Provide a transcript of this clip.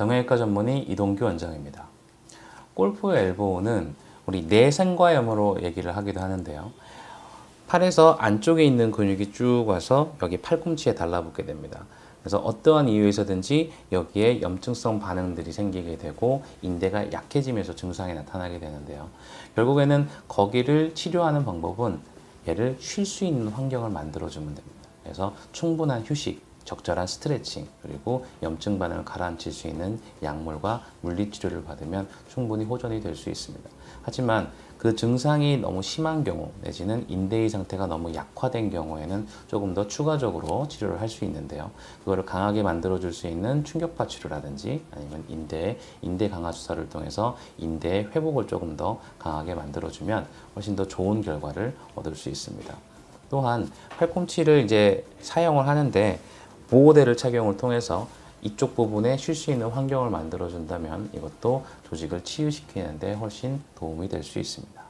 정형외과 전문의 이동규 원장입니다. 골프 엘보는 우리 내생과 염으로 얘기를 하기도 하는데요. 팔에서 안쪽에 있는 근육이 쭉 와서 여기 팔꿈치에 달라붙게 됩니다. 그래서 어떠한 이유에서든지 여기에 염증성 반응들이 생기게 되고 인대가 약해지면서 증상이 나타나게 되는데요. 결국에는 거기를 치료하는 방법은 얘를 쉴 수 있는 환경을 만들어주면 됩니다. 그래서 충분한 휴식, 적절한 스트레칭, 그리고 염증 반응을 가라앉힐 수 있는 약물과 물리치료를 받으면 충분히 호전이 될 수 있습니다. 하지만 그 증상이 너무 심한 경우 내지는 인대의 상태가 너무 약화된 경우에는 조금 더 추가적으로 치료를 할 수 있는데요. 그거를 강하게 만들어 줄 수 있는 충격파 치료라든지 아니면 인대 인대 강화 주사를 통해서 인대의 회복을 조금 더 강하게 만들어 주면 훨씬 더 좋은 결과를 얻을 수 있습니다. 또한 팔꿈치를 이제 사용을 하는데 보호대를 착용을 통해서 이쪽 부분에 쉴 수 있는 환경을 만들어 준다면 이것도 조직을 치유시키는데 훨씬 도움이 될 수 있습니다.